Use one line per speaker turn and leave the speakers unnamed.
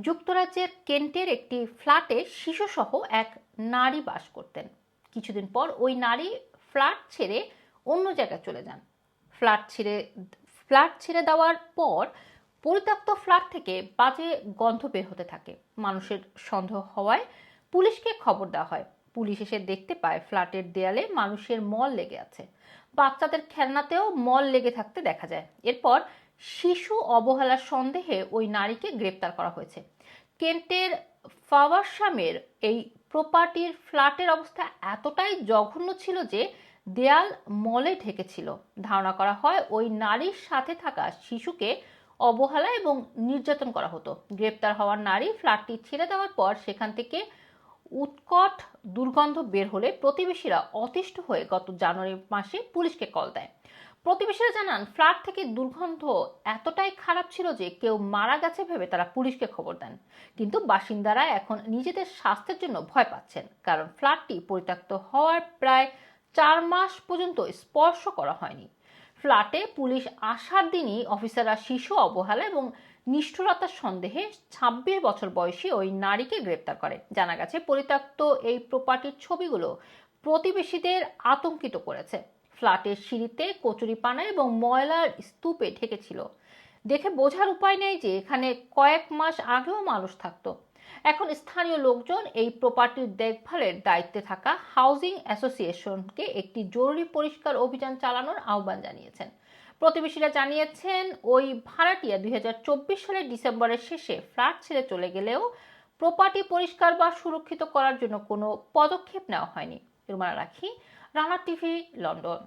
যুক্তরাজ্যের কেন্টের একটি ফ্ল্যাটে শিশুসহ এক নারী বাস করতেন। কিছুদিন পর ওই নারী ফ্ল্যাট ছেড়ে অন্য জায়গায় চলে যান। ফ্ল্যাট ছেড়ে ফ্ল্যাট ছেড়ে দেওয়ার পর পরিত্যক্ত ফ্ল্যাট থেকে বাজে গন্ধ বের হতে থাকে। মানুষের সন্দেহ হওয়ায় পুলিশকে খবর দেওয়া হয়। পুলিশ এসে দেখতে পায় ফ্ল্যাটের দেয়ালে মানুষের মল লেগে আছে। বাচ্চাদের খেলনাতেও মল লেগে থাকতে দেখা যায়। এরপর শিশু অবহেলার সন্দেহে ওই নারীকে গ্রেপ্তার করা হয়েছে। কেন্টের ফাওয়ারসামের এই প্রপার্টির ফ্ল্যাটের অবস্থা এতটাই জঘন্য ছিল যে দেয়াল মলে ঢেকেছিল। ধারণা করা হয় ওই নারীর সাথে থাকা শিশুকে অবহেলা এবং নির্যাতন করা হতো। গ্রেপ্তার হওয়ার নারী ফ্ল্যাটটি ছেড়ে দেওয়ার পর সেখান থেকে উৎকট দুর্গন্ধ বের হলে প্রতিবেশীরা অতিষ্ঠ হয়ে গত জানুয়ারি মাসে পুলিশকে কল দেয়। প্রতিবেশীরা জানান, ফ্ল্যাট থেকে দুর্গন্ধ এতটাই খারাপ ছিল যে কেউ মারা গেছে ভেবে তারা পুলিশকে খবর দেন। কিন্তু বাসিন্দারা এখন নিজেদের স্বাস্থ্যের জন্য ভয় পাচ্ছেন। কারণ ফ্ল্যাটটি পরিত্যক্ত হওয়ার প্রায় চার মাস পর্যন্ত স্পর্শ করা হয়নি। ফ্ল্যাটে পুলিশ আসার দিনই অফিসাররা শিশু অবহেলা এবং নিষ্ঠুরতার সন্দেহে ছাব্বিশ বছর বয়সী ওই নারীকে গ্রেপ্তার করে। জানা গেছে, পরিত্যক্ত এই প্রপার্টির ছবিগুলো প্রতিবেশীদের আতঙ্কিত করেছে। ফ্ল্যাটের সিঁড়িতে কচুরিপানা এবং ময়লার স্তূপে ঢেকেছিল। দেখে বোঝার উপায় নেই যে এখানে কয়েক মাস আগেও মানুষ থাকতো। এখন স্থানীয় লোকজন এই প্রপার্টির দেখভালের দায়িত্বে থাকা হাউজিং অ্যাসোসিয়েশনকে একটি জরুরি পরিষ্কার অভিযান চালানোর আহ্বান জানিয়েছেন। প্রতিবেশীরা জানিয়েছেন, ওই ভাড়াটিয়া দুই হাজার চব্বিশ সালের ডিসেম্বরের শেষে ফ্ল্যাট ছেড়ে চলে গেলেও প্রপার্টি পরিষ্কার বা সুরক্ষিত করার জন্য কোনো পদক্ষেপ নেওয়া হয়নি। রুমানা রাখি, রানা টিভি, লন্ডন।